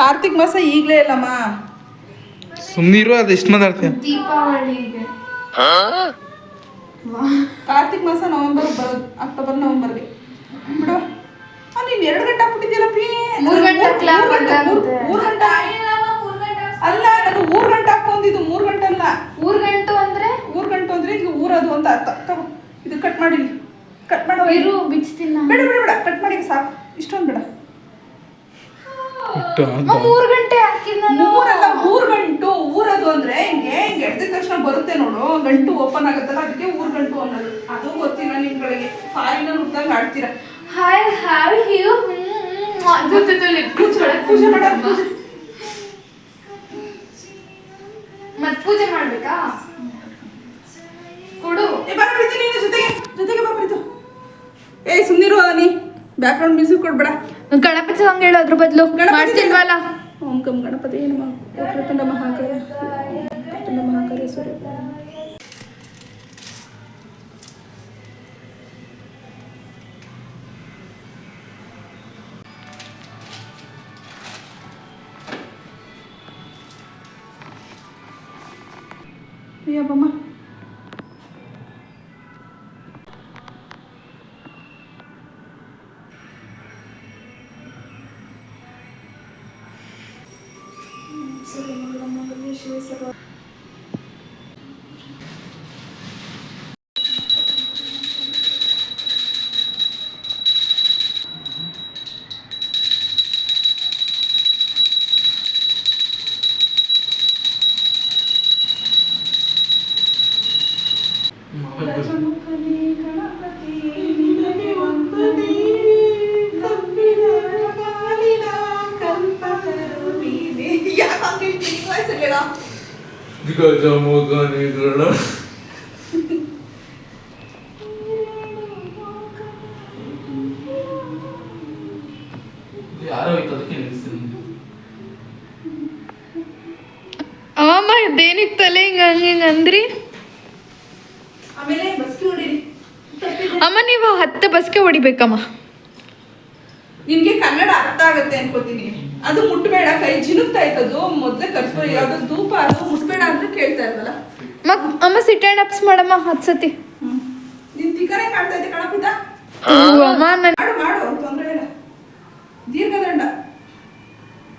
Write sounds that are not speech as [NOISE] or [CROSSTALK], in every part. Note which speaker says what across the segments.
Speaker 1: ಕಾರ್ತಿಕ್ ಮಾಸ ಈಗಲೇ ಇಲ್ಲಮ್ಮ
Speaker 2: ಸುಮ್ಮನಿರು ಅದು ಎಷ್ಟು ಮಾತಾಡ್ತೀಯ
Speaker 3: ದೀಪಾವಳಿ ಇದೆ
Speaker 1: ಕಾರ್ತಿಕ್ ಮಾಸ ನವೆಂಬರ್ ಬರೋದು ಅಕ್ಟೋಬರ್ ನವೆಂಬರ್ಗೆ ಬಿಡು ಆ, ನೀನ್ ಎರಡು ಗಂಟೆ ಹಾಕ್ಬಿಟ್ಟಿದ್ಯಲ್ಲ ಪೀ
Speaker 3: ಮೂರ್ ಗಂಟೆ ಹಾಕ್ಲಾ? ಗಂಟೆ,
Speaker 1: ಗಂಟೆ ಅಲ್ಲ ನಾನು ಮೂರ್ ಗಂಟೆ ಹಾಕೊಂಡಿದ್ದು ಮೂರು ಗಂಟೆ ಅಲ್ಲ
Speaker 3: ಮೂರ್ ಗಂಟು ಅಂದ್ರೆ
Speaker 1: ಮೂರ್ ಗಂಟೆ ಅಂದ್ರೆ ಈಗ ಊರದು ಅಂತ ಅರ್ಥ ಇದು ಕಟ್ ಮಾಡಿ
Speaker 3: ಕಟ್ ಮಾಡೋ ಇರು ತಿನ್ನ
Speaker 1: ಬೇಡ ಬೇಡ ಬೇಡ ಕಟ್ ಮಾಡಿ ಸಾಕು ಇಷ್ಟೊಂದು ಬೇಡ
Speaker 3: ಮೂರು ಗಂಟೆ ಹಾಕಿದ್ನಲ್ಲ ನಾನು ಬದಲು ಮಾಡ್ತಿಲ್ವಲ್ಲ
Speaker 1: ಓಂ ಗಂ ಗಣಪತಿ ನಮ ವಕ್ರತುಂಡ ಮಹಾಕಾಯ ವಕ್ರತುಂಡ ಮಹಾಕಾಯ ಸೂರ್ಯ ಯಪ್ಪಮ್ಮ
Speaker 3: ಇದೇನಿಗೆ ತಲೆ ಹಿಂಗ ಹಿಂಗ ಅಂದ್ರಿ ಅಮ್ಮ ನೀವು ಹತ್ತು ಬಸ್ಗೆ ಹೊಡಿಬೇಕಮ್ಮ
Speaker 1: ನಿಮ್ಗೆ ಕನ್ನಡ ಅರ್ಥ ಆಗುತ್ತೆ ಅನ್ಕೋತೀನಿ ಅದು ಮುಟ್ಬೇಡ ಕೈ ಜಿನುಕ್ತಾ ಇತ್ತು ಮೊದ್ಲೇ ಕರ್ಸ್ಬೋ ಯಾವ್ದು ಧೂಪ ಅದು ಮುಟ್ಬೇಡ ಅಂತ ಕೇಳ್ತಾ ಇದ್ವಲ್ಲ
Speaker 3: ಮಗ್ ಅಮ್ಮ ಸಿಟ್ ಅಂಡ್ ಅಪ್ಸ್ ಮಾಡಮ್ಮ ಹತ್ತು ಸತಿ
Speaker 1: ನಿನ್ ತಿಕ್ಕನೆ ಕಾಡ್ತಾ ಇದ್ದೆ ಕಣಪಿತ
Speaker 3: ಅಮ್ಮ ಮಾಡು
Speaker 1: ಮಾಡು ತೊಂದ್ರೆ ಇಲ್ಲ ದೀರ್ಘದಂಡ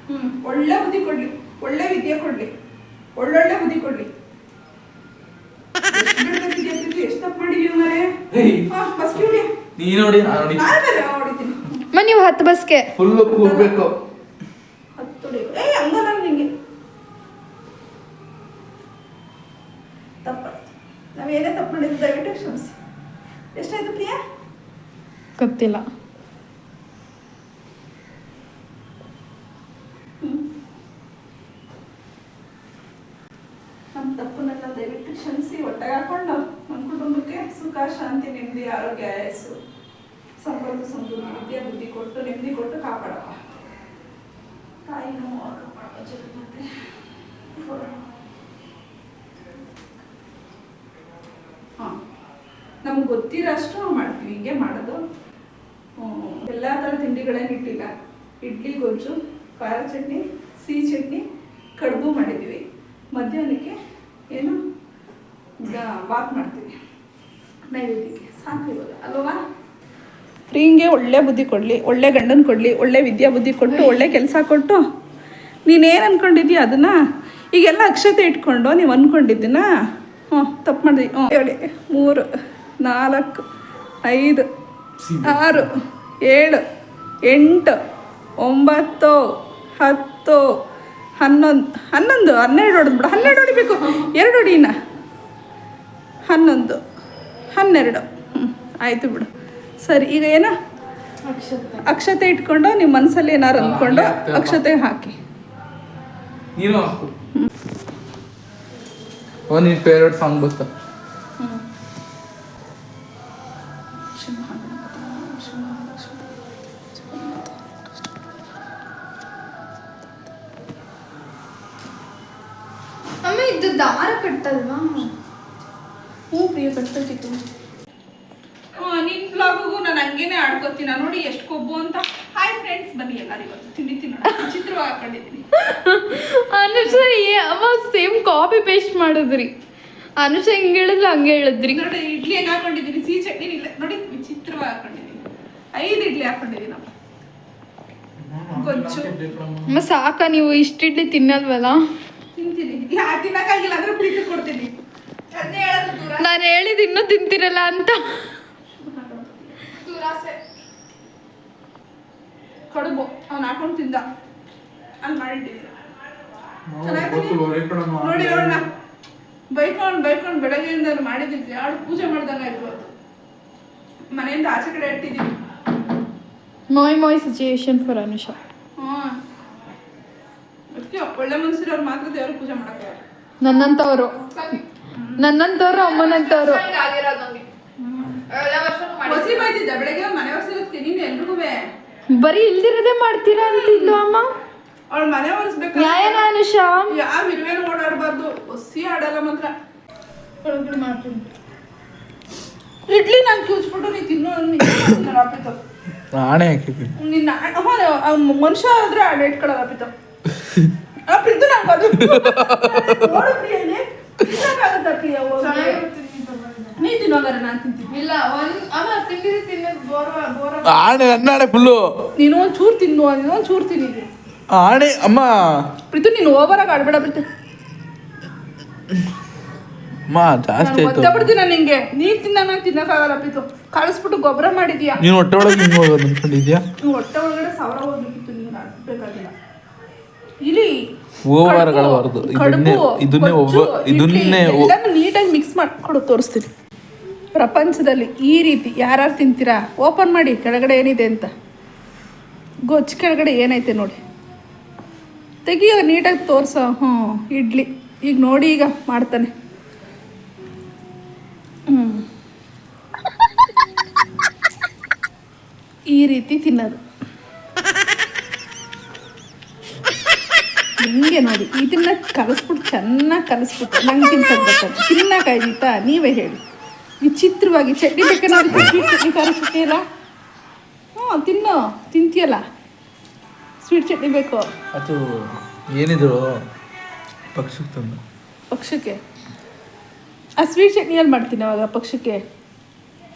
Speaker 1: ಹ್ಮ್ ಒಳ್ಳೆ ಬುದ್ಧಿ ಕೊಡ್ಲಿ ಒಳ್ಳೆ ವಿದ್ಯೆ ಕೊಡ್ಲಿ ಒಳ್ಳೊಳ್ಳೆ ಬುದ್ಧಿ ಕೊಡ್ಲಿ ಎಷ್ಟು ಬಸ್
Speaker 3: ನೀವು ಹತ್ತು ಬಸ್ಗೆ
Speaker 2: ಫುಲ್ ಕೂರ್ಬೇಕು
Speaker 1: ನಿಂಗೆ ಏನೇ ತಪ್ಪು ದಯವಿಟ್ಟು ಕ್ಷಮಿಸಿ ಎಷ್ಟಾಯ್ತು ಪ್ರಿಯಾ ಗೊತ್ತಿಲ್ಲ ಬೆಳೆಸು ಸಂಪತ್ತು ಸಮೃದ್ಧಿ ವಿದ್ಯೆ ಬುದ್ಧಿ ಕೊಟ್ಟು ನೆಮ್ಮದಿ ಕೊಟ್ಟು ಕಾಪಾಡಪ್ಪ ತಾಯಿನೂ ಕಾಪಾಡುವ ಮತ್ತೆ ಹಾಂ ನಮ್ಗೆ ಗೊತ್ತಿರೋಷ್ಟು ಮಾಡ್ತೀವಿ ಹಿಂಗೆ ಮಾಡೋದು ಎಲ್ಲ ಥರ ತಿಂಡಿಗಳೇನು ಇಟ್ಟಿಲ್ಲ ಇಡ್ಲಿ ಗೊಜ್ಜು ಖಾರ ಚಟ್ನಿ ಸಿಹಿ ಚಟ್ನಿ ಕಡುಬು ಮಾಡಿದ್ದೀವಿ ಮಧ್ಯಾಹ್ನಕ್ಕೆ ಏನು ಬಾತ್ ಮಾಡ್ತೀವಿ ನೈವೇದ್ಯಕ್ಕೆ ಸಾಕಿರೋದು ಪ್ರಿಯಂಗೆ ಒಳ್ಳೆ ಬುದ್ಧಿ ಕೊಡಲಿ ಒಳ್ಳೆ ಗಂಡನ ಕೊಡಲಿ ಒಳ್ಳೆ ವಿದ್ಯಾ ಬುದ್ಧಿ ಕೊಟ್ಟು ಒಳ್ಳೆ ಕೆಲಸ ಕೊಟ್ಟು ನೀನೇನು ಅಂದ್ಕೊಂಡಿದ್ದೀಯ ಅದನ್ನು ಈಗೆಲ್ಲ ಅಕ್ಷತೆ ಇಟ್ಕೊಂಡು ನೀವು ಅಂದ್ಕೊಂಡಿದ್ದೀನಾ ಹ್ಞೂ ತಪ್ಪು ಮಾಡಿದ್ವಿ ಹ್ಞೂ ಹೇಳಿ ಮೂರು ನಾಲ್ಕು ಐದು ಆರು ಏಳು ಎಂಟು ಒಂಬತ್ತು ಹತ್ತು ಹನ್ನೊಂದು ಹನ್ನೊಂದು ಹನ್ನೆರಡು ಹೊಡೆದು ಬಿಡು ಹನ್ನೆರಡು ಹೊಡಿಬೇಕು ಎರಡು ಹೊಡಿನ ಹನ್ನೊಂದು ಹನ್ನೆರಡು ಆಯಿತು ಬಿಡು ಸರಿ ಈಗ ಏನ ಅಕ್ಷತೆ ಇಟ್ಕೊಂಡು ನಿಮ್ಮ ಮನಸ್ಸಲ್ಲಿ ಏನಾರು ಅಂದ್ಕೊಂಡು ಅಕ್ಷತೆ ಹಾಕಿ
Speaker 2: ಒಂದು ಫೇವ್ರೆಟ್ ಸಾಂಗ್ ಬರ್ತಾ
Speaker 1: ಹಾಕೊಂಡಿದ್ದೀನಿ ಸಿಹಿ ಚಟ್ನಿ ಇಲ್ಲ ನೋಡಿ ವಿಚಿತ್ರವಾಗಿ ಹಾಕೊಂಡಿದ್ದೀನಿ ಐದು ಇಡ್ಲಿ ನಾವು ಗೊಜ್ಜು
Speaker 3: ಸಾಕ ನೀವು ಇಷ್ಟು ಇಡ್ಲಿ ತಿನ್ನಲ್ವಲ್ಲ
Speaker 1: ತಿಂತೀನಿ ಯಾ ತಿನ್ನಕ್ಕಾಗಿಲ್ಲ ಅಂದ್ರೆ ಪ್ರೀತಿ ಕೊಡ್ತೀನಿ ನಾನು ಹೇಳಿದ ಇನ್ನೂ ತಿಂತಿರಲ್ಲ ಅಂತ ಕಡುಬು ಅವ್ನು ಹಾಕೊಂಡು ತಿಂದ ಅಲ್ಲಿ ಮಾಡಿಟ್ಟಿದ್ದೀನಿ ನೋಡಿ ನೋಡೋಣ ಬೈಕೊಂಡು ಬೈಕೊಂಡು ಬೆಳಗ್ಗೆಯಿಂದ ಮಾಡಿದ್ದೀವಿ ಯಾರು ಪೂಜೆ ಮಾಡ್ದಂಗ ಇರ್ಬೋದು ಮನೆಯಿಂದ ಆಚೆ ಕಡೆ ಇಟ್ಟಿದ್ದೀವಿ
Speaker 3: ಮೊಯ್ ಮೊಯ್ ಸಿಚುಯೇಷನ್ ಫಾರ್ ಅನುಷಾ
Speaker 1: ಹಾಂ ಅದಕ್ಕೆ ಒಳ್ಳೆ ಮನಸ್ಸಿರೋರು ಮಾತ್ರ ದೇವ್ರ ಪೂಜೆ ಮಾಡಕ್ಕೆ
Speaker 3: ನನ್ನಂತವರು ನನ್ನಂತವರು ಅಮ್ಮನಂತವರು
Speaker 1: ಬೆಳಗ್ಗೆ ಮನೆ ತಿನ್ನಿ ಎಲ್ರಿಗೂ
Speaker 3: ಬರೀ ಇಲ್ದಿರದೇ ಮಾಡ್ತೀರಾ ಅಂತಿದ್ಲು ಅಮ್ಮ
Speaker 1: ಅವಳ ಮನೆ ಒರೆಸ್ಬೇಕು ಅನುಷ ಯಾವ ಇರುವೇನು ಓಡಾಡಬಾರ್ದು ಒಸಿ ಆಡಲ್ಲ ಮಾತ್ರ ಇಡ್ಲಿ ನಾನು ಕ್ಯೂಚ್ಬಿಟ್ಟು ನೀ ತಿನ್ನೋ ನಾಣೆ ಮನುಷ್ಯ ಆದ್ರೆ ಅಡ್ ಇಟ್ಕೊಳ್ಳೋದು ಅಪ್ಪಿತು ನೀ ತಿನ್ನೋದಾರೆ ನಾನ್ ತಿಂತೀನಿ
Speaker 3: ಇಲ್ಲ ಅವ ತಿಂದಿದ್ದು ಬೋರ್ ಬೋರ್
Speaker 2: ಆಣೆ
Speaker 1: ಚೂರು ತಿನ್ನು ನೀನು ಒಂದು ಚೂರು ಆಣೆ ಅಮ್ಮ ಪ್ರೀತು ನೀನು ಓವರ್ ಆಗಿ ಆಡ್ಬೇಡ ಪ್ರೀತು
Speaker 2: ಅಮ್ಮ ಜಾಸ್ತಿ
Speaker 1: ಆಯ್ತು ನಾನು ನಿಂಗೆ ನೀರ್ ತಿನ್ನ ನಾನು ತಿನ್ನಕ್ಕಾಗಲ್ಲ ಪ್ರೀತು ಕಳಿಸ್ಬಿಟ್ಟು ಗೊಬ್ಬರ ಮಾಡಿದ್ಯಾ
Speaker 2: ನೀನು ಹೊಟ್ಟೆ ಒಳಗೆ ಹಿಂಗೆ ಹೋಗೋದು ಅನ್ಕೊಂಡಿದ್ಯಾ
Speaker 1: ನೀವು ಹೊಟ್ಟೆ ಒಳಗಡೆ ಸಾವಿರ ಹೋಗ್ಬೇಕಿತ್ತು ನಿಮ್ಗೆ ಆಡ್ಬೇಕಾಗಿಲ್ಲ ಇಲ್ಲಿ ಓವರ್ ಆಗಬಾರ್ದು ಇದನ್ನೇ ಇದನ್ನೇ ಒಬ್ಬ ಇದನ್ನೇ ನೀಟಾಗಿ ಮಿಕ್ಸ್ ಮಾಡಿಕೊಡು ತೋರಿಸ್ತೀನಿ ಪ್ರಪಂಚದಲ್ಲಿ ಈ ರೀತಿ ಯಾರು ತಿಂತೀರಾ ಓಪನ್ ಮಾಡಿ ಕೆಳಗಡೆ ಏನಿದೆ ಅಂತ ಗೊಜ್ಜು ಕೆಳಗಡೆ ಏನೈತೆ ನೋಡಿ ತೆಗಿಯೋ ನೀಟಾಗಿ ತೋರಿಸೋ ಹ್ಞೂ ಇಡ್ಲಿ ಈಗ ನೋಡಿ ಈಗ ಮಾಡ್ತಾನೆ ಈ ರೀತಿ ತಿನ್ನೋದು ಹಿಂಗೆ ನೋಡಿ ಇದನ್ನ ಕಲಿಸ್ಬಿಟ್ಟು ಚೆನ್ನಾಗಿ ಕಲಿಸ್ಬಿಟ್ಟು ನಂಗೆ ತಿನ್ಸೋದು ಬರ್ತದೆ ತಿನ್ನಕ್ಕಾಯ್ತಾ ನೀವೇ ಹೇಳಿ ವಿಚಿತ್ರವಾಗಿ ಚಟ್ನಿ ಬೇಕಾದ್ರೆ ಚಟ್ನಿ ಹ್ಞೂ ತಿನ್ನೋ ತಿಂತೀಯಲ್ಲ ಸ್ವೀಟ್ ಚಟ್ನಿ ಬೇಕು
Speaker 2: ಅದು ಏನಿದ್ರು ಪಕ್ಷಕ್ಕೆ ತಂದು
Speaker 1: ಪಕ್ಷಕ್ಕೆ ಆ ಸ್ವೀಟ್ ಚಟ್ನಿ ಅಲ್ಲಿ ಮಾಡ್ತೀನಿ ಅವಾಗ ಪಕ್ಷಕ್ಕೆ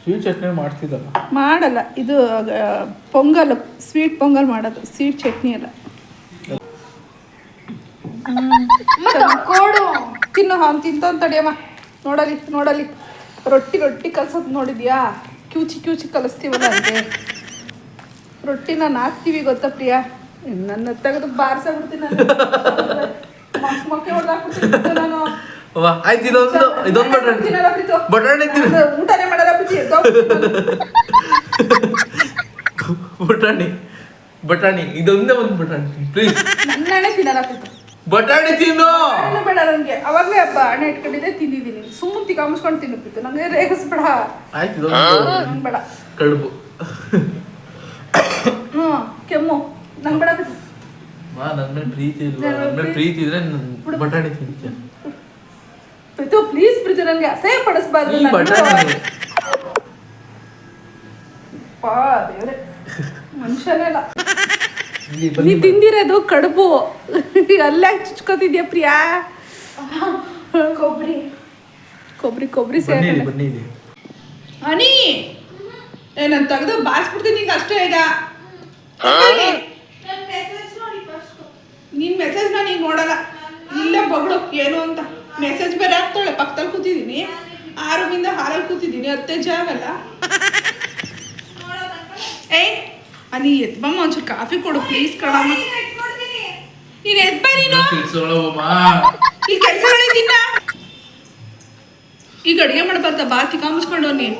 Speaker 2: ಸ್ವೀಟ್ ಚಟ್ನಿ ಮಾಡ್ತಿದ್ದಲ್ಲ
Speaker 1: ಮಾಡಲ್ಲ ಇದು ಪೊಂಗಲ್ ಸ್ವೀಟ್ ಪೊಂಗಲ್ ಮಾಡೋದು ಸ್ವೀಟ್ ಚಟ್ನಿ ಅಲ್ಲ ಕೋಡು ತಿನ್ನು ಅವ್ನು ತಿಂತವ್ನು ತಡಿಯಮ್ಮ ನೋಡಲಿ ನೋಡಲಿ ರೊಟ್ಟಿ ರೊಟ್ಟಿ ಕಲ್ಸೋದು ನೋಡಿದ್ಯಾ ಕ್ಯೂಚಿ ಕ್ಯೂಚಿ ಕಲಿಸ್ತೀವಲ್ಲ ಅಂತೆ ರೊಟ್ಟಿನ ನಾಕ್ತೀವಿ ಗೊತ್ತಾ ಪ್ರಿಯಾ ನನ್ನ ತೆಗೆದು ಬಾರಿಸ ಬಿಡ್ತೀನಿ ಮೊಕ್ಕೆ ಹೊಡೆದಾಕ್ಬಿಡ್ತೀನಿ ನಾನು
Speaker 2: ಆಯ್ತು ಇದೊಂದು ಇದೊಂದು ಬಟಾಣಿ ಬಟಾಣಿ
Speaker 1: ಊಟನೇ ಮಾಡಲ್ಲ ಬಿಚ್ಚಿ
Speaker 2: ಬಟಾಣಿ ಬಟಾಣಿ ಇದೊಂದೇ ಒಂದು ಬಟಾಣಿ
Speaker 1: ಪ್ಲೀಸ್ ನನ್ನೆಣ್ಣೆ ತಿನ್ನಲ್ಲ
Speaker 2: ಬಟಾಣಿ ತಿನ್ನು
Speaker 1: ಬೇಡ ನನಗೆ ಅವಾಗಲೇ ಅಪ್ಪ ಅಣ್ಣ ಇಟ್ಕೊಂಡಿದ್ದೆ ತಿಂದಿದ್ದೀನಿ ಸುಮ್ಮನೆ ತಿಕ್ಕ ಮುಚ್ಕೊಂಡು ತಿನ್ನಪ್ಪಿತ್ತು ನನಗೆ ರೇಗಿಸ್ಬೇಡ ಆಯ್ತು ಬೇಡ ಕಡುಬು ಹ್ಞೂ ಕೆಮ್ಮು
Speaker 2: ಪ್ರೀತಿ ಬಟಾಣಿ
Speaker 1: ಪ್ಲೀಸ್ ಪ್ರೀತಿ ನನಗೆ ಅಸಹ್ಯ ಪಡಿಸ್ಬಾರ್ದು ನೀ ನೀ ತಿಂದಿರೋದು ಕಡುಬು ಅಲ್ಲೇ ಚುಚ್ಕೋತಿದ್ಯಾ ಪ್ರಿಯಾ ಕೊಬ್ಬರಿ ಕೊಬ್ಬರಿ ಕೊಬ್ಬರಿ ಸೇರಿ ಹನಿ ಏ ನಾನು ತೆಗೆದು ಬಾರಿಸ್ಬಿಡ್ತೀನಿ ಅಷ್ಟೇ ಈಗ ಮೆಸೇಜ್ ನಾನು ಈಗ ನೋಡಲ್ಲ ಇಲ್ಲ ಬಗಳು ಏನು ಅಂತ ಮೆಸೇಜ್ ಬೇರೆ ಆಗ್ತಾಳೆ ಪಕ್ಕದಲ್ಲಿ ಕೂತಿದ್ದೀನಿ ಆರೋಗ್ಯದಿಂದ ಹಾಲಲ್ಲಿ ಕೂತಿದ್ದೀನಿ ಅತ್ತೆ ಜಾಗಲ್ಲ ಏಯ್ ನೀ ಎದ್ಬಮ್ಮ ಒಂಚೂರು ಕಾಫಿ ಕೊಡು ಪ್ಲೀಸ್ ಕಣ
Speaker 3: ನೀನು ನೀನು
Speaker 1: ಈ ಈಗ ಅಡುಗೆ ಮಾಡಬಾರ್ದ ಬಾತಿ ಕಾಮಿಸ್ಕೊಂಡು ನೀನ್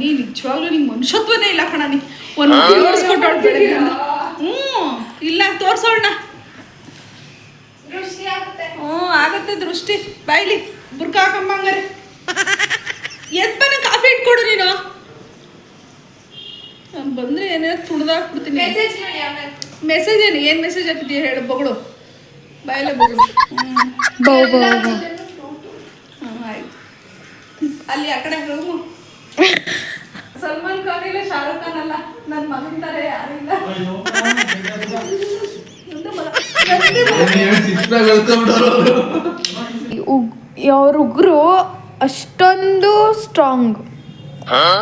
Speaker 1: ನೀ ನಿಜವಾಗ್ಲೂ ನಿಂಗೆ ಮನುಷ್ಯತ್ವನೇ ಇಲ್ಲ ಕಣ ನೀ ಒಂದು ಹೊಡ್ಸ್ಕೊಟ್ಟು ಹೊಡ್ಬೇಡಿ ಇಲ್ಲ ತೋರ್ಸೋಣ
Speaker 3: ಹ್ಞೂ
Speaker 1: ಆಗುತ್ತೆ ದೃಷ್ಟಿ ಬಾಯ್ಲಿ ಬುರ್ಕ ಎದ್ ಬನ್ನ ಕಾಫಿ ಇಟ್ಕೊಡು ನೀನು ನಾನು ಬಂದರೆ ಏನೇ ತುಡ್ದಾಕ್ಬಿಡ್ತೀನಿ ಮೆಸೇಜ್ ಏನು ಏನು ಮೆಸೇಜ್ ಹಾಕಿದೀಯ ಹೇಳು ಬಗಳು ಬಾಯಲ್ಲೇ ಬಗಳು ಹ್ಮ್ ಆಯ್ತು ಅಲ್ಲಿ ಆ ಕಡೆ ಹೋಗು ಸಲ್ಮಾನ್ ಖಾನ್ ಇಲ್ಲ ಶಾರುಖ್ ಖಾನ್ ಅಲ್ಲ ನನ್ನ ಮಗನ್ ತರ ಯಾರಿಲ್ಲ
Speaker 3: ಅವ್ರ ಉಗ್ರು ಅಷ್ಟೊಂದು ಸ್ಟ್ರಾಂಗ್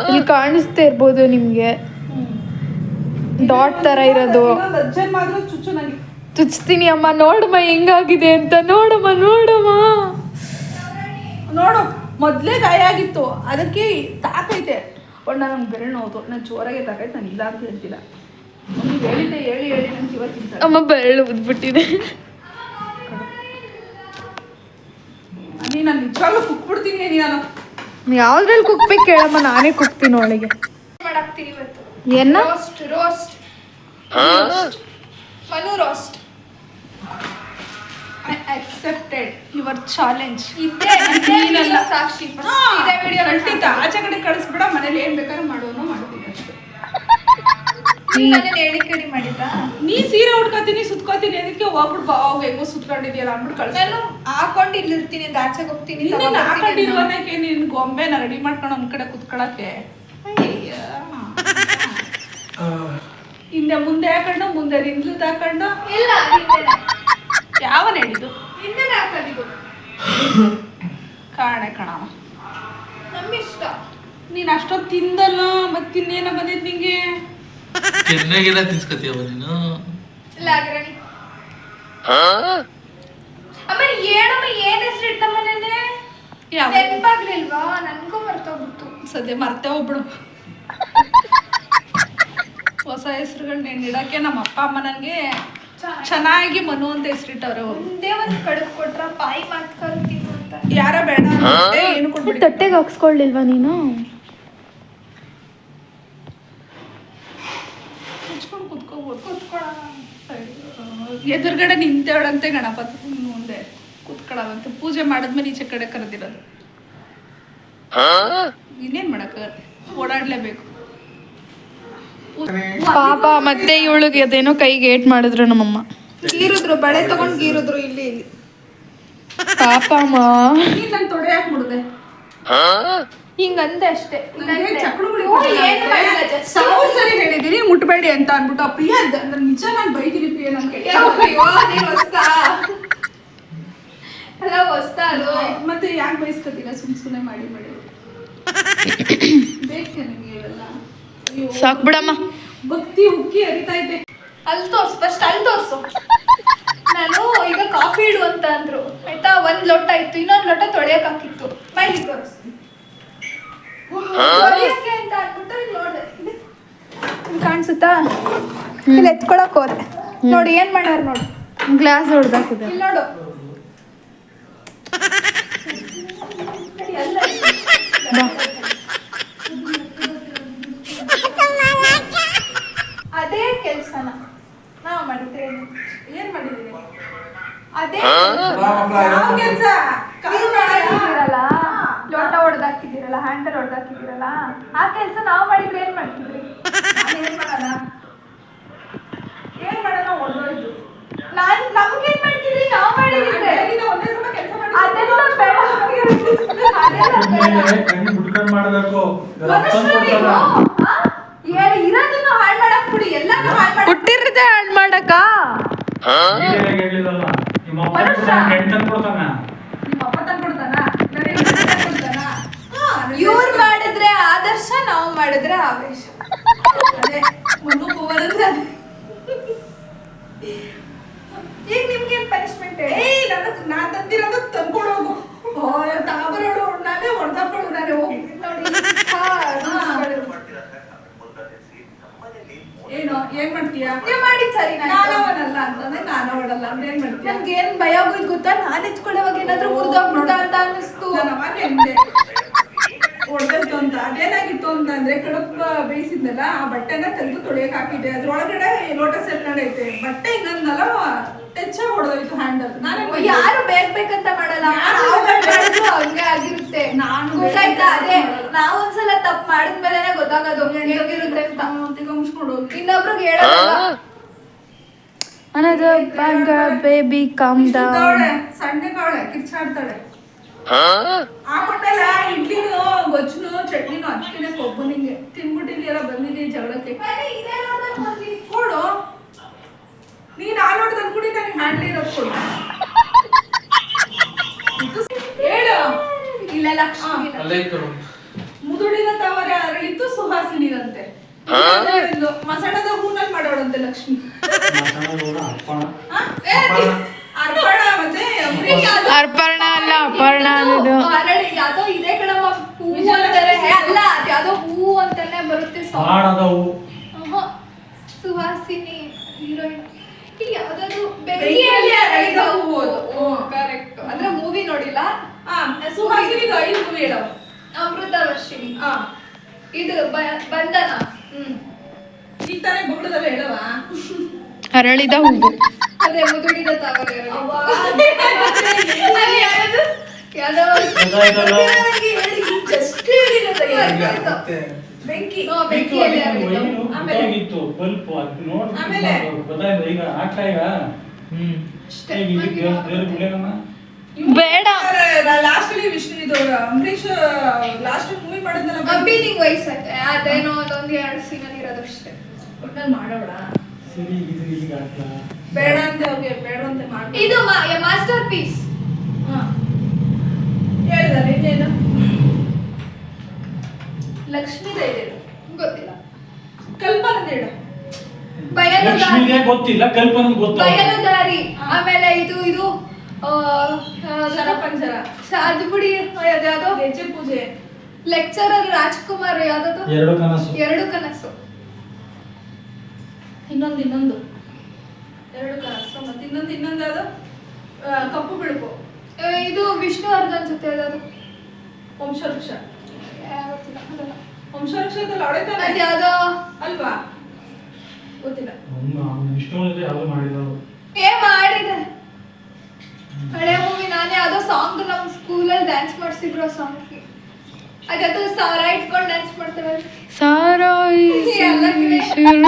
Speaker 3: ಇಲ್ಲಿ ಕಾಣಿಸ್ತಾ ಇರ್ಬೋದು ನಿಮಗೆ ಡಾಟ್ ತರ ಇರೋದು ಚುಚ್ತೀನಿ ಅಮ್ಮ ನೋಡಮ್ಮ ಹೆಂಗಾಗಿದೆ ಅಂತ ನೋಡಮ್ಮ ನೋಡಮ್ಮ
Speaker 1: ನೋಡು ಮೊದಲೇ ಗಾಯ ಆಗಿತ್ತು ಅದಕ್ಕೆ ತಾಕೈತೆ ಬಟ್ ನನಗೆ ಬೆರಳು ನೋವು ನಾನು ಜೋರಾಗೆ ತಗೈತೆ ನಾನು ಇಲ್ಲ ಅಂತ ಹೇಳ್ತಿಲ್ಲ ಮಮ್ಮಿಗೆ ಹೇಳಿದ್ದೆ ಹೇಳಿ ಹೇಳಿ ನನಗೆ ಇವತ್ತಿನ
Speaker 3: ಅಮ್ಮ ಬೆರಳು ಉದ್ಬಿಟ್ಟಿದೆ
Speaker 1: ನೀನು ನಾನು ನಿಜವಾಗ್ಲೂ ಕುಕ್ಬಿಡ್ತೀನಿ ನಾನು
Speaker 3: ಯಾವ್ದ್ರಲ್ಲಿ ಕುಕ್ಬೇಕು ಕೇಳಮ್ಮ ನಾನೇ ಕುಕ್ತೀನಿ ಒಳಗೆ ಮಾಡಾಕ್ತೀನಿ ಇವತ್ತು ಏನ roast roast Manu roast I accepted your challenge
Speaker 1: ಇದ್ದೇ ಸಾಕ್ಷಿ ನೀ ಸೀರೆ ಉಟ್ಕೋತೀನಿ ಸುತ್ಕೋತೀನಿ ಅದಕ್ಕೆ ಹೋಗ್ಬಿಟ್ಟು ಬಾ ಹೋಗ್ಬೇಕು ಸುತ್ಕೊಂಡಿದ್ಯಲ್ಲ ಅಂದ್ಬಿಟ್ಟು ಕಳ್ಸ
Speaker 3: ಹಾಕೊಂಡು ಇಲ್ಲಿರ್ತೀನಿ ಅಂತ ಆಚೆಗೆ ಹೋಗ್ತೀನಿ
Speaker 1: ನಿನ್ನ ಹಾಕೊಂಡಿಲ್ವನಕ್ಕೆ ನಿನ್ ಗೊಂಬೆನ ರೆಡಿ ಮಾಡ್ಕೊಂಡು ಒಂದ್ ಕಡೆ ಕುತ್ಕೊಳಕ್ಕೆ ಹಿಂದೆ ಮುಂದೆ ಹಾಕೊಂಡು ಮುಂದೆ ಹಿಂದ್ಲು ಹಾಕೊಂಡು ಇಲ್ಲ ಯಾವ ಹೇಳಿದ್ದು
Speaker 3: ಹಿಂದೆ ಹಾಕೊಂಡಿದ್ದು ಕಾರಣ ಕಣವ ನಮ್ಮಿಷ್ಟ
Speaker 1: ನೀನು ಅಷ್ಟೊತ್ತು ತಿಂದಲ್ಲ ಮತ್ತಿನ್ನೇನ ಬಂದಿದ್ದು ನಿಂಗೆ
Speaker 2: ಎಣ್ಣೆಗೆಲ್ಲ ತಿನ್ಸ್ಕೊತೀಯವ ನೀನು
Speaker 3: ಲಾಗ್ರಣಿ ಆಮೇಲೆ ಏನಮ್ಮ ಏನ್ ಹೆಸರು ಇಟ್ಟಮ್ಮ ನೆನೆ ಯಾವ ನೆನಪಾಗ್ಲಿಲ್ವಾ ನನ್ಗೂ ಮರ್ತೋಗ್ಬಿಟ್ಟು
Speaker 1: ಸದ್ಯ ಮರ್ತೆ ಹೋಗ್ಬಿಡು ಹೊಸ ಹೆಸರುಗಳನ್ನ ನೆನ್ನಿಡಕ್ಕೆ ನಮ್ಮ ಅಪ್ಪ ಅಮ್ಮ ನನಗೆ ಚೆನ್ನಾಗಿ ಮನೋ ಅಂತ ಹೆಸರಿಟ್ಟವ್ರೆ
Speaker 3: ಒಂದೇ ಒಂದು ಕಡುಬು ಕೊಟ್ರ ಬಾಯಿ ಮಾತ್ಕೊಳ್ತೀನಿ ಅಂತ
Speaker 1: ಯಾರ ಬೇಡ ಏನು ಕೊಡ್ಬಿಟ್ಟು
Speaker 3: ತಟ್ಟೆಗೆ ಹಾಕ್ಸ್ಕೊಳ್ಳಿಲ್ವಾ ನೀನು
Speaker 1: ಕೂತ್ಕೊಳ್ಳೋಣ ಎದುರುಗಡೆ ನಿಂತೇಳಂತೆ ಗಣಪತಿ ಮುಂದೆ ಕೂತ್ಕೊಳ್ಳೋಣಂತೆ ಪೂಜೆ ಮಾಡಿದ್ಮೇಲೆ ಈಚೆ ಕಡೆ ಕರೆದಿರೋದು ಇನ್ನೇನ್ ಮಾಡಕ್ ಓಡಾಡ್ಲೇಬೇಕು
Speaker 3: ಪಾಪ ಮತ್ತೆ ಇವಳಿಗೆ ಅದೇನೋ ಕೈಗೆ ಏಟ್ ಮಾಡಿದ್ರು ನಮ್ಮಮ್ಮ
Speaker 1: ಗೀರಿದ್ರು ಬಳೆ ತಗೊಂಡ್ ಗೀರಿದ್ರು ಇಲ್ಲಿ ಪಾಪ ಅಮ್ಮ ನಾನು ತೊಡೆ ಹಾಕ್ಬಿಡ್ದೆ
Speaker 3: ಹಿಂಗಂತ ಅಷ್ಟೇ
Speaker 1: ಸಾವಿರ ಸರಿ ಹೇಳಿದೀನಿ ಮುಟ್ಬೇಡಿ ಅಂತ ಅನ್ಬಿಟ್ಟು ಪ್ರಿಯ ಅಂದ್ರೆ ನಿಜ ನಾನು ಬೈತೀನಿ ಪ್ರಿಯ
Speaker 3: ನಾನು ಅಲ್ಲ ಹೊಸ್ತ ಅದು
Speaker 1: ಮತ್ತೆ ಯಾಕೆ ಬಯಸ್ಕೊತೀರ ಸುಮ್ ಸುಮ್ಮನೆ ಮಾಡಿ ಮಾಡಿ ಬೇಕು ನಿಮ್ಗೆ ಇವೆಲ್ಲ ಸಾಕ್ ಬಿಡಮ್ಮ ಭಕ್ತಿ ಉಕ್ಕಿ ಹರಿತಾ ಇದೆ
Speaker 3: ಅಲ್ಲಿ ತೋರ್ಸು ಫಸ್ಟ್ ಅಲ್ಲಿ ತೋರ್ಸು ನಾನು ಈಗ ಕಾಫಿ ಇಡು ಅಂತ ಅಂದ್ರು ಆಯ್ತಾ ಒಂದ್ ಲೋಟ ಇತ್ತು ಇನ್ನೊಂದ್ ಲೋಟ ತೊಳೆಯಕ್ ಹಾಕಿತ್ತು ಮೈಲಿ ತೋರ್ಸು ಕಾಣಿಸುತ್ತಾ ಇಲ್ಲಿ ಎತ್ಕೊಳಕ್ ಹೋದೆ ನೋಡಿ ಏನ್ ಮಾಡ್ಯಾರ ನೋಡಿ ಗ್ಲಾಸ್ ಹೊಡೆದಾಕಿದೆ
Speaker 1: ನೋಡು ಅದೇ ಕೆಲ್ಸನ ನಾವು ಮಾಡಿದ್ದೇವೆ ಏನ್ ಮಾಡಿದೀವಿ ಅದೇ ಕೆಲಸ ಲೋಟ ಹೊಡೆದಾಕಿದ್ದೀರಲ್ಲ ಹ್ಯಾಂಡಲ್ ಹೊಡೆದ ಆ ಕೆಲಸ ನಾವು ಮಾಡಿದ್ರೆ ಏನ್ ಮಾಡ್ತಿದ್ರಿ ಏನ್ ಮಾಡೋಣ ಏನ್ ಮಾಡಲ್ಲ ಹೊಡೆದೋಯ್ತು
Speaker 3: ನಾನ್ ನಮ್ಗೇನ್ ನಾವು ಮಾಡಿದ್ರೆ ಒಂದೇ ಸಲ ಕೆಲಸ ಬೇಡ
Speaker 1: ಹಾಳ್ ಮಾಡಕ್ ಬಿಡಿ
Speaker 3: ಇವ್ರ ಆದರ್ಶ ನಾವು ಮಾಡಿದ್ರೆ ಆವೇಶ ಈಗ ನಿಮ್ಗೆ ಪನಿಷ್ಮೆಂಟ್
Speaker 1: ಏಯ್ ನನಗ್ ನಾ ತಂದಿರೋದು ತಂದ್ಕೊಂಡು ಹೋಗು ಓ ತಾಬರೋಡು ನಾನೇ ಹೊಡೆದಾಕೊಂಡು ನಾನೇ ಹೋಗಿ ನೋಡಿ ಏನೋ ಏನ್ ಮಾಡ್ತೀಯಾ
Speaker 3: ನೀವ್ ಮಾಡಿದ್ ಸರಿ
Speaker 1: ನಾನವನಲ್ಲ ಅಂತಂದ್ರೆ ನಾನವಡಲ್ಲ ಅಂದ್ರೆ ಏನ್ ಮಾಡ್ತೀಯ
Speaker 3: ನಮ್ಗೆ ಏನ್ ಭಯ ಆಗೋದ್ ಗೊತ್ತಾ ನಾನ್ ಎತ್ಕೊಳ್ಳೋವಾಗ ಏನಾದ್ರೂ ಮುರಿದೋಗ್ಬಿಟ್ಟ ಅಂತ ಅನ್ನಿಸ್ತು
Speaker 1: ನಾನು ಅವಾಗ ಹಾಕಿದ್ನಲ್ಲ ಆ ಬಟ್ಟೆನ ತೆಗೆದು ತೊಳೆಯಕ್ಕೆ ಹಾಕಿದ್ದೆ ಅದ್ರೊಳಗಡೆ ಲೋಟಸ್ ಎತ್ಕೊಂಡೈತೆ ಬಟ್ಟೆ ಇನ್ನೊಂದಲ್ಲ ಟಚ್ ಹೊಡೆದೋಯ್ತು ಹ್ಯಾಂಡಲ್
Speaker 3: ನಾನು ಯಾರು ಬೇಕಂತ ಮಾಡಲ್ಲ ಹಂಗೆ ಆಗಿರುತ್ತೆ ನಾನು ಗೊತ್ತಾಯ್ತಾ ಅದೇ ನಾವು ಒಂದ್ಸಲ ತಪ್ಪು ಮಾಡಿದ್ಮೇಲೆ ಗೊತ್ತಾಗೋದು ಹೆಂಗಿರುತ್ತೆ
Speaker 1: ಅಂತ ಮುಚ್ಕೊಂಡು
Speaker 3: ಇನ್ನೊಬ್ರಿಗೆ ಹೇಳೋದು ಅನ್ನೋದು ಬ್ಯಾಂಕ್ ಬೇಬಿ ಕಮ್ ಡೌನ್
Speaker 1: ಸಣ್ಣ ಕಾವಳೆ ಕಿರ್ಚಾಡ್ತಾಳೆ ಹಾಕೊಂಡಲ್ಲ ಇಡ್ಲಿನೂ ಗೊಜ್ಜುನು ಚಟ್ನಿನೂ ಅದಕ್ಕೆ ಕೊಬ್ಬನಿ ಕೊಡು ನೀನ್ ಆ ನೋಟದ ಕುಡಿ ನನಗೆ ಹೇಳು
Speaker 3: ಇಲ್ಲ ಲಕ್ಷ್ಮಿ
Speaker 1: ತವರ ಮಸಣದ ಹೂನಲ್ಲಿ ಮಾಡೋಣಂತೆ ಲಕ್ಷ್ಮಿ
Speaker 3: ಅರ್ಪಣ ಅಲ್ಲ ಅಪರ್ಣ ಅನ್ನೋದು
Speaker 1: ಇದೆ ಕಣಮ್ಮ ಅಲ್ಲ ಯಾವ್ದೋ ಹೂವು ಅಂತಾನೆ ಬರುತ್ತೆ
Speaker 3: ಸುಹಾಸಿನಿ ಹೀರೋಯಿನ್ ಮೂವಿ ನೋಡಿಲ್ಲ ಅಮೃತ ಇದು ಬಂಧನ ಹ್ಮ್ ಅರಳಿದ ಹೂವು
Speaker 1: ಬೆಂಕಿ
Speaker 2: ಬಲ್ಪ್ ಈಗ
Speaker 3: ಬೇಡ
Speaker 1: last Vishnu Ambarish last movie ಮಾಡಿದ್ನಲ್ಲ
Speaker 3: ಕಂಪೀಟಿಂಗ್ ವೈಸ್ ಅದೇನೋ ಅದೊಂದು ಎರಡು ಸೀನ್ ಇರೋದು ಅಷ್ಟೇ ಒಟ್ನಲ್ಲಿ ಮಾಡೋಣ
Speaker 2: ಸರಿ ಈಗ
Speaker 1: ಬೇಡ ಅಂತ ಬೇಡ ಅಂತ ಮಾಡಿ
Speaker 3: ಇದು ಮಾಸ್ಟರ್ ಪೀಸ್
Speaker 1: ಹೇಳಿದಾರೆ ಇನ್ನೇನು
Speaker 3: ಲಕ್ಷ್ಮೀ ಇದೆ ಗೊತ್ತಿಲ್ಲ
Speaker 1: ಕಲ್ಪನದ ಹೇಳು
Speaker 2: ಲಕ್ಷ್ಮೀಗೆ ಗೊತ್ತಿಲ್ಲ ಕಲ್ಪನೆ
Speaker 3: ಬಯಲು ದಾರಿ ಆಮೇಲೆ ಇದು ಇದು ಶರಪಂಜರ ಅದು ಬಿಡಿ
Speaker 1: ಹೆಜ್ಜೆ ಪೂಜೆ
Speaker 3: ಲೆಕ್ಚರರ್ ರಾಜ್ಕುಮಾರ್ ಯಾವ್ದು ಎರಡು ಕನಸು ಎರಡು ಕನಸು
Speaker 1: ಇನ್ನೊಂದು ಇನ್ನೊಂದು ಎರಡು ಕಾಸು ಮತ್ತೆ ಇನ್ನೊಂದು ಇನ್ನೊಂದು ಯಾವ್ದು ಕಪ್ಪು ಬಿಳುಪು
Speaker 3: ಇದು ವಿಷ್ಣುವರ್ಧನ್ ಜೊತೆ ಯಾವ್ದು
Speaker 1: ವಂಶವೃಕ್ಷ ವಂಶವೃಕ್ಷದಲ್ಲಿ ಹೊಡೆತಾನೆ ಅದು ಯಾವ್ದೋ ಅಲ್ವಾ
Speaker 3: ಗೊತ್ತಿಲ್ಲ
Speaker 2: ವಿಷ್ಣುವರ್ಧನ್ ಯಾವ್ದು ಮಾಡಿದ್ರು
Speaker 3: ಏ ಮಾಡಿದೆ ಹಳೆ ಮೂವಿ ನಾನೇ ಯಾವ್ದೋ ಸಾಂಗ್ ನಮ್ಮ ಸ್ಕೂಲಲ್ಲಿ ಡ್ಯಾನ್ಸ್ ಮಾಡಿಸಿದ್ರು ಆ ಸಾಂಗ್ ಅದ್ಯಾವ್ದೋ ಸಾರ ಇಟ್ಕೊಂಡು ಡ್ಯಾನ್ಸ್ ಮಾಡ್ತಾರೆ ಸಾರ [LAUGHS] ಎಲ್ಲ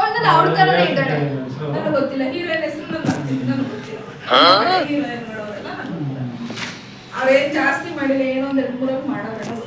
Speaker 3: ಅವಳ ನನಗೆ
Speaker 1: ಗೊತ್ತಿಲ್ಲ ಹೀರೋಯಿನ್ ಹೆಸರು ನನಗೆ ಗೊತ್ತಿಲ್ಲ ಅವ್ರೇನ್ ಜಾಸ್ತಿ ಮಾಡಿಲ್ಲ ಏನೋ ಒಂದು